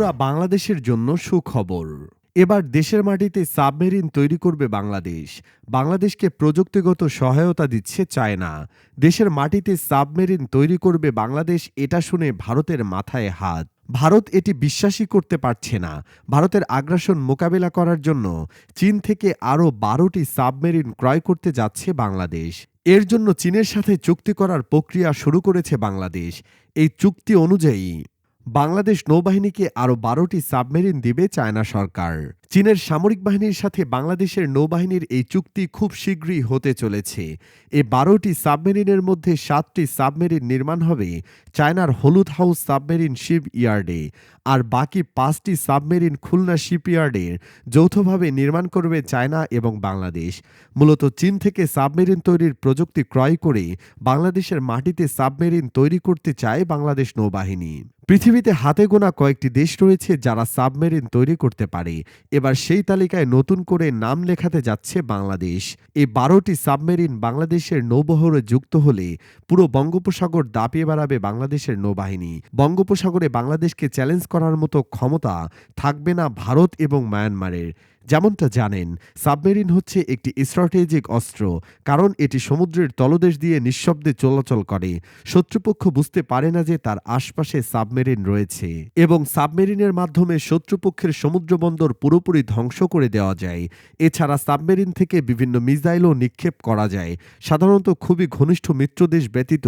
বন্ধুরা, বাংলাদেশের জন্য সুখবর। এবার দেশের মাটিতে সাবমেরিন তৈরি করবে বাংলাদেশ। বাংলাদেশকে প্রযুক্তিগত সহায়তা দিচ্ছে চায়না। দেশের মাটিতে সাবমেরিন তৈরি করবে বাংলাদেশ, এটা শুনে ভারতের মাথায় হাত। ভারত এটি বিশ্বাসই করতে পারছে না। ভারতের আগ্রাসন মোকাবেলা করার জন্য চীন থেকে আরও বারোটি সাবমেরিন ক্রয় করতে যাচ্ছে বাংলাদেশ। এর জন্য চীনের সাথে চুক্তি করার প্রক্রিয়া শুরু করেছে বাংলাদেশ। এই চুক্তি অনুযায়ী বাংলাদেশ নৌবাহিনীকে আরও বারোটি সাবমেরিন দিবে চায়না সরকার। চীনের সামরিক বাহিনীর সাথে বাংলাদেশের নৌবাহিনীর এই চুক্তি খুব শীঘ্রই হতে চলেছে। এ বারোটি সাবমেরিনের মধ্যে সাতটি সাবমেরিন নির্মাণ হবে চায়নার হলুদ হাউস সাবমেরিন শিপ ইয়ার্ডে, আর বাকি পাঁচটি সাবমেরিন খুলনা শিপইয়ার্ডের যৌথভাবে নির্মাণ করবে চায়না এবং বাংলাদেশ। মূলত চীন থেকে সাবমেরিন তৈরির প্রযুক্তি ক্রয় করে বাংলাদেশের মাটিতে সাবমেরিন তৈরি করতে চায় বাংলাদেশ নৌবাহিনী। পৃথিবীতে হাতে গোনা কয়েকটি দেশ রয়েছে যারা সাবমেরিন তৈরি করতে পারে। এবার সেই তালিকায় নতুন করে নাম লেখাতে যাচ্ছে বাংলাদেশ। এই বারোটি সাবমেরিন বাংলাদেশের নৌবহরে যুক্ত হলে পুরো বঙ্গোপসাগর দাপিয়ে বেড়াবে বাংলাদেশের নৌবাহিনী। বঙ্গোপসাগরে বাংলাদেশকে চ্যালেঞ্জ করার মতো ক্ষমতা থাকবে না ভারত এবং মায়ানমারের। যেমনটা জানেন, সাবমেরিন হচ্ছে একটি স্ট্র্যাটেজিক অস্ত্র, কারণ এটি সমুদ্রের তলদেশ দিয়ে নিঃশব্দে চলাচল করে। শত্রুপক্ষ বুঝতে পারে না যে তার আশপাশে সাবমেরিন রয়েছে এবং সাবমেরিনের মাধ্যমে শত্রুপক্ষের সমুদ্রবন্দর পুরোপুরি ধ্বংস করে দেওয়া যায়। এছাড়া সাবমেরিন থেকে বিভিন্ন মিসাইলও নিক্ষেপ করা যায়। সাধারণত খুবই ঘনিষ্ঠ মিত্রদেশ ব্যতীত,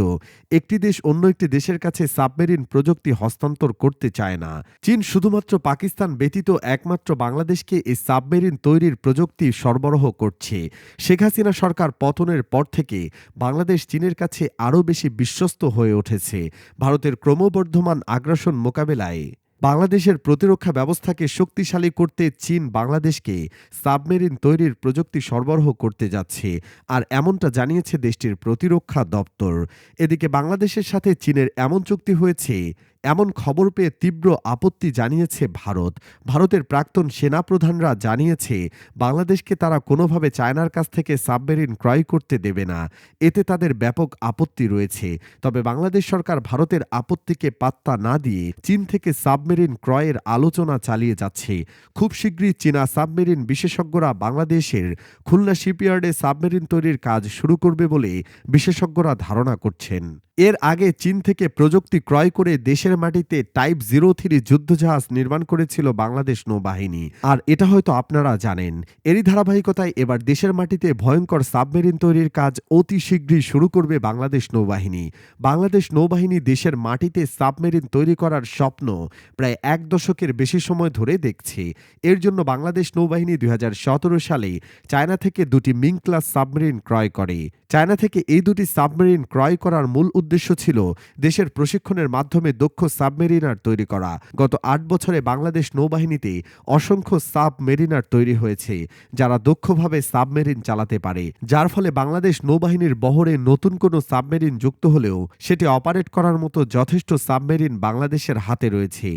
একটি দেশ অন্য একটি দেশের কাছে সাবমেরিন প্রযুক্তি হস্তান্তর করতে চায় না। চীন শুধুমাত্র পাকিস্তান ব্যতীত একমাত্র বাংলাদেশকে এই সাবমেরিন তৈরির প্রযুক্তি সরবরাহ করছে। শেখ হাসিনা সরকার পতনের পর থেকে বাংলাদেশ চীনের কাছে আরও বেশি বিশ্বস্ত হয়ে উঠেছে। ভারতের ক্রমবর্ধমান আগ্রাসন মোকাবেলায় বাংলাদেশের প্রতিরক্ষা ব্যবস্থাকে শক্তিশালী করতে চীন বাংলাদেশকে সাবমেরিন তৈরির প্রযুক্তি সরবরাহ করতে যাচ্ছে আর এমনটা জানিয়েছে দেশটির প্রতিরক্ষা দপ্তর। এদিকে বাংলাদেশের সাথে চীনের এমন চুক্তি হয়েছে এমন খবর পেয়ে তীব্র আপত্তি জানিয়েছে ভারত। ভারতের প্রাক্তন সেনাপ্রধানরা জানিয়েছে, বাংলাদেশকে তারা কোনোভাবে চায়নার কাছ থেকে সাবমেরিন ক্রয় করতে দেবে না। এতে তাদের ব্যাপক আপত্তি রয়েছে। তবে বাংলাদেশ সরকার ভারতের আপত্তিকে পাত্তা না দিয়ে চীন থেকে সাবমেরিন ক্রয়ের আলোচনা চালিয়ে যাচ্ছে। খুব শীঘ্রই চীনা সাবমেরিন বিশেষজ্ঞরা বাংলাদেশের খুলনা শিপইয়ার্ডে সাবমেরিন তৈরির কাজ শুরু করবে বলে বিশেষজ্ঞরা ধারণা করছেন। এর আগে চীন থেকে প্রযুক্তি ক্রয় করে দেশের মাটিতে টাইপ জিরো থ্রি যুদ্ধজাহাজ নির্মাণ করেছিল বাংলাদেশ নৌবাহিনী। আর এটা হয়তো আপনারা জানেন। এরই ধারাবাহিকতায় এবার দেশের মাটিতে ভয়ঙ্কর সাবমেরিন তৈরির কাজ অতি শীঘ্রই শুরু করবে বাংলাদেশ নৌবাহিনী। বাংলাদেশ নৌবাহিনী দেশের মাটিতে সাবমেরিন তৈরি করার স্বপ্ন প্রায় এক দশকের বেশি সময় ধরে দেখছে। এর জন্য বাংলাদেশ নৌবাহিনী দুই হাজার সতেরো সালে চায়না থেকে দুটি মিং ক্লাস সাবমেরিন ক্রয় করে। চায়না থেকে এই দুটি সাবমেরিন ক্রয় করার মূল উদ্দেশ্য ছিল দেশের প্রশিক্ষণের মাধ্যমে দক্ষ সাবমেরিনার তৈরি করা। গত আট বছরে বাংলাদেশ নৌবাহিনীতে অসংখ্য সাবমেরিনার তৈরি হয়েছে, যারা দক্ষভাবে সাবমেরিন চালাতে পারে। যার ফলে বাংলাদেশ নৌবাহিনীর বহরে নতুন কোনো সাবমেরিন যুক্ত হলেও সেটি অপারেট করার মতো যথেষ্ট সাবমেরিন বাংলাদেশের হাতে রয়েছে।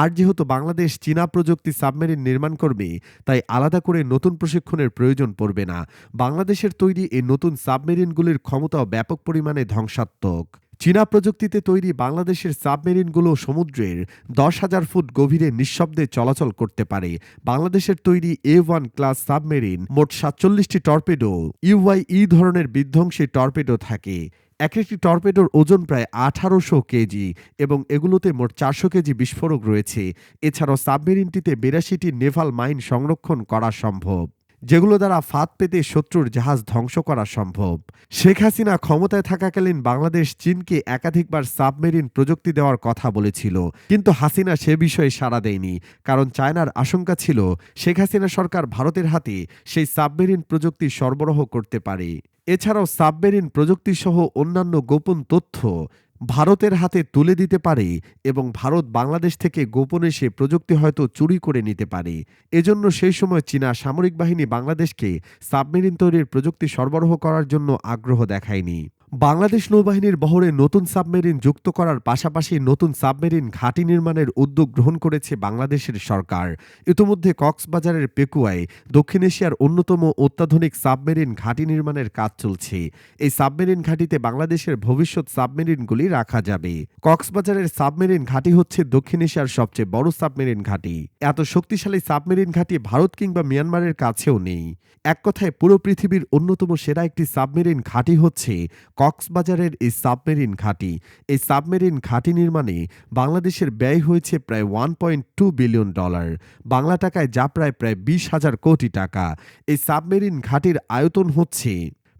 আর যেহেতু বাংলাদেশ চীনা প্রযুক্তি সাবমেরিন নির্মাণ করবে, তাই আলাদা করে নতুন প্রশিক্ষণের প্রয়োজন পড়বে না। বাংলাদেশের তৈরি এই নতুন সাবমেরিনগুলির ক্ষমতাও ব্যাপক পরিমাণে ধ্বংসাত্মক। চীনা প্রযুক্তিতে তৈরি বাংলাদেশের সাবমেরিনগুলো সমুদ্রের দশ হাজার ফুট গভীরে নিঃশব্দে চলাচল করতে পারে। বাংলাদেশের তৈরি এ ওয়ান ক্লাস সাবমেরিন মোট সাতচল্লিশটি টর্পেডো ইউআই ই ধরনের বিধ্বংসী টর্পেডো থাকে। এক একটি টর্পেডোর ওজন প্রায় আঠারোশো কেজি এবং এগুলোতে মোট চারশো কেজি বিস্ফোরক রয়েছে। এছাড়াও সাবমেরিনটিতে বিরাশিটি নেভাল মাইন সংরক্ষণ করা সম্ভব। যেগুলো দ্বারা ফাঁদ পেতে শত্রুর জাহাজ ধ্বংস করা সম্ভব। শেখ হাসিনা ক্ষমতায় থাকাকালীন বাংলাদেশ চীনকে একাধিকবার সাবমেরিন প্রযুক্তি দেওয়ার কথা বলেছিল। কিন্তু হাসিনা সে বিষয়ে সাড়া দেয়নি। কারণ চায়নার আশঙ্কা ছিল, শেখ হাসিনা সরকার ভারতের হাতে সেই সাবমেরিন প্রযুক্তি সরবরাহ করতে পারে। এছাড়াও সাবমেরিন প্রযুক্তিসহ অন্যান্য গোপন তথ্য ভারতের হাতে তুলে দিতে পারে এবং ভারত বাংলাদেশ থেকে গোপনে সে প্রযুক্তি হয়তো চুরি করে নিতে পারে। এজন্য সেই সময় চীনা সামরিক বাহিনী বাংলাদেশকে সাবমেরিন তৈরির প্রযুক্তি সরবরাহ করার জন্য আগ্রহ দেখায়নি। বাংলাদেশ নৌবাহিনীর বহরে নতুন সাবমেরিন যুক্ত করার পাশাপাশি নতুন সাবমেরিন ঘাঁটি নির্মাণের উদ্যোগ গ্রহণ করেছে বাংলাদেশের সরকার। ইতোমধ্যে কক্সবাজারের পেকুয়ায় দক্ষিণ এশিয়ার অন্যতম অত্যাধুনিক সাবমেরিন ঘাঁটি নির্মাণের কাজ চলছে। এই সাবমেরিন ঘাঁটিতে বাংলাদেশের ভবিষ্যৎ সাবমেরিনগুলি রাখা যাবে। কক্সবাজারের সাবমেরিন ঘাঁটি হচ্ছে দক্ষিণ এশিয়ার সবচেয়ে বড় সাবমেরিন ঘাঁটি। এত শক্তিশালী সাবমেরিন ঘাঁটি ভারত কিংবা মিয়ানমারের কাছেও নেই। এক কথায় পুরো পৃথিবীর অন্যতম সেরা একটি সাবমেরিন ঘাঁটি হচ্ছে কক্সবাজারের এই সাবমেরিন ঘাঁটি, এই সাবমেরিন ঘাঁটি নির্মাণে বাংলাদেশের ব্যয় হয়েছে প্রায় one point two billion dollar Bangla টাকায় যা প্রায় প্রায় বিশ হাজার কোটি টাকা। এই সাবমেরিন ঘাঁটির আয়তন হচ্ছে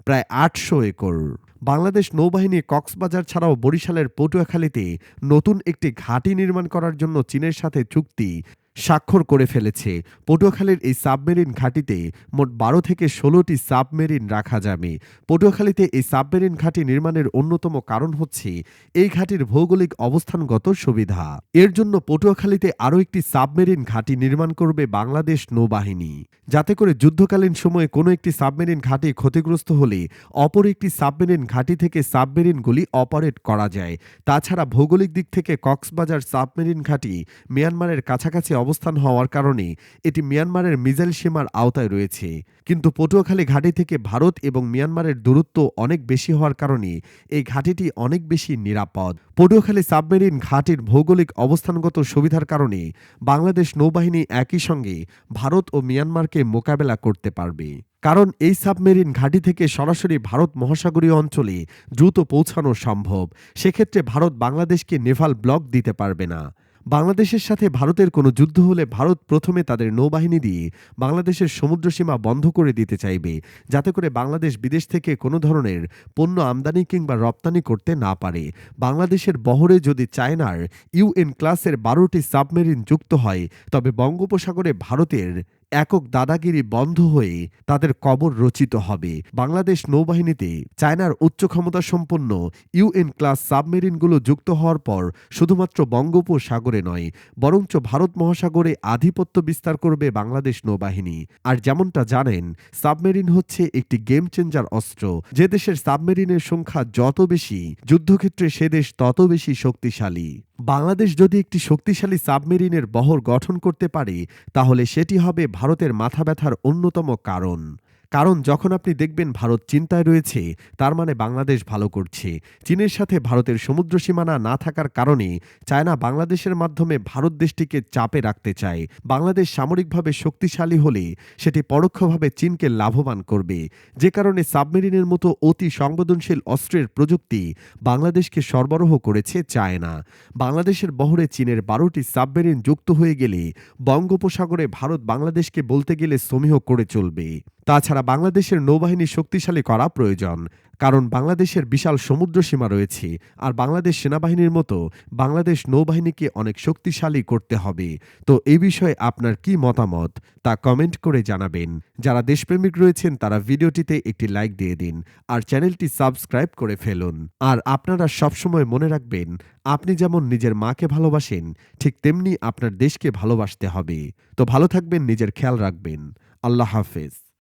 প্রায় আটশো একর। বাংলাদেশ নৌবাহিনী কক্সবাজার ছাড়াও বরিশালের পটুয়াখালীতে নতুন একটি ঘাঁটি নির্মাণ করার জন্য চীনের সাথে চুক্তি। স্বাক্ষর করে ফেলেছে। পটুয়াখালীর এই সাবমেরিন ঘাঁটিতে মোট বারো থেকে ষোলোটি সাবমেরিন রাখা যাবে। পটুয়াখালীতে এই সাবমেরিন ঘাঁটি নির্মাণের অন্যতম কারণ হচ্ছে এই ঘাঁটির ভৌগোলিক অবস্থানগত সুবিধা। এর জন্য পটুয়াখালীতে আরও একটি সাবমেরিন ঘাঁটি নির্মাণ করবে বাংলাদেশ নৌবাহিনী। যাতে করে যুদ্ধকালীন সময়ে কোনো একটি সাবমেরিন ঘাঁটি ক্ষতিগ্রস্ত হলে অপর একটি সাবমেরিন ঘাঁটি থেকে সাবমেরিনগুলি অপারেট করা যায়। তাছাড়া ভৌগোলিক দিক থেকে কক্সবাজার সাবমেরিন ঘাঁটি মিয়ানমারের কাছাকাছি অবস্থান হওয়ার কারণে এটি মিয়ানমারের মিজাইল সীমার আওতায় রয়েছে। কিন্তু পটুয়াখালী ঘাঁটি থেকে ভারত এবং মিয়ানমারের দূরত্ব অনেক বেশি হওয়ার কারণে এই ঘাঁটিটি অনেক বেশি নিরাপদ। পটুয়াখালী সাবমেরিন ঘাঁটির ভৌগোলিক অবস্থানগত সুবিধার কারণে বাংলাদেশ নৌবাহিনী একই সঙ্গে ভারত ও মিয়ানমারকে মোকাবেলা করতে পারবে। কারণ এই সাবমেরিন ঘাঁটি থেকে সরাসরি ভারত মহাসাগরীয় অঞ্চলে দ্রুত পৌঁছানো সম্ভব। সেক্ষেত্রে ভারত বাংলাদেশকে নেভাল ব্লক দিতে পারবে না। বাংলাদেশের সাথে ভারতের কোনো যুদ্ধ হলে ভারত প্রথমে তাদের নৌবাহিনী দিয়ে বাংলাদেশের সমুদ্রসীমা বন্ধ করে দিতে চাইবে, যাতে করে বাংলাদেশ বিদেশ থেকে কোনো ধরনের পণ্য আমদানি কিংবা রপ্তানি করতে না পারে। বাংলাদেশের বহরে যদি চায়নার ইউএন ক্লাসের বারোটি সাবমেরিন যুক্ত হয়, তবে বঙ্গোপসাগরে ভারতের একক দাদাগিরি বন্ধ হয়ে তাদের কবর রচিত হবে। বাংলাদেশ নৌবাহিনীতে চায়নার উচ্চ ক্ষমতা সম্পন্ন ইউএন ক্লাস সাবমেরিনগুলো যুক্ত হওয়ার পর শুধুমাত্র বঙ্গোপসাগরে নয়, বরঞ্চ ভারত মহাসাগরে আধিপত্য বিস্তার করবে বাংলাদেশ নৌবাহিনী। আর যেমনটা জানেন, সাবমেরিন হচ্ছে একটি গেম চেঞ্জার অস্ত্র। যে দেশের সাবমেরিনের সংখ্যা যত বেশি, যুদ্ধক্ষেত্রে সে দেশ তত বেশি শক্তিশালী। বাংলাদেশ যদি একটি শক্তিশালী সাবমেরিনের বহর গঠন করতে পারে, তাহলে সেটি হবে ভারতের মাথা ব্যথার অন্যতম কারণ। কারণ যখন আপনি দেখবেন ভারত চিন্তায় রয়েছে, তার মানে বাংলাদেশ ভালো করছে। চীনের সাথে ভারতের সমুদ্র সীমানা না থাকার কারণে চায়না বাংলাদেশের মাধ্যমে ভারত দেশটিকে চাপে রাখতে চায়। বাংলাদেশ সামরিকভাবে শক্তিশালী হলে সেটি পরোক্ষভাবে চীনকে লাভবান করবে। যে কারণে সাবমেরিনের মতো অতি সংবেদনশীল অস্ত্রের প্রযুক্তি বাংলাদেশকে সরবরাহ করেছে চায়না। বাংলাদেশের বহরে চীনের বারোটি সাবমেরিন যুক্ত হয়ে গেলে বঙ্গোপসাগরে ভারত বাংলাদেশকে বলতে গেলে সমীহ করে চলবে। তাছাড়া বাংলাদেশের নৌবাহিনী শক্তিশালী করা প্রয়োজন, কারণ বাংলাদেশের বিশাল সমুদ্র সীমা রয়েছে আর বাংলাদেশ সেনাবাহিনীর মতো বাংলাদেশ নৌবাহিনীকে অনেক শক্তিশালী করতে হবে। তো এই বিষয়ে আপনার কি মতামত তা কমেন্ট করে জানাবেন। যারা দেশপ্রেমিক রয়েছেন তারা ভিডিওটিতে একটি লাইক দিয়ে দিন আর চ্যানেলটি সাবস্ক্রাইব করে ফেলুন। আর আপনারা সবসময় মনে রাখবেন, আপনি যেমন নিজের মাকে ভালোবাসেন, ঠিক তেমনি আপনার দেশকে ভালোবাসতে হবে। তো ভালো থাকবেন, নিজের খেয়াল রাখবেন। আল্লাহ হাফেজ।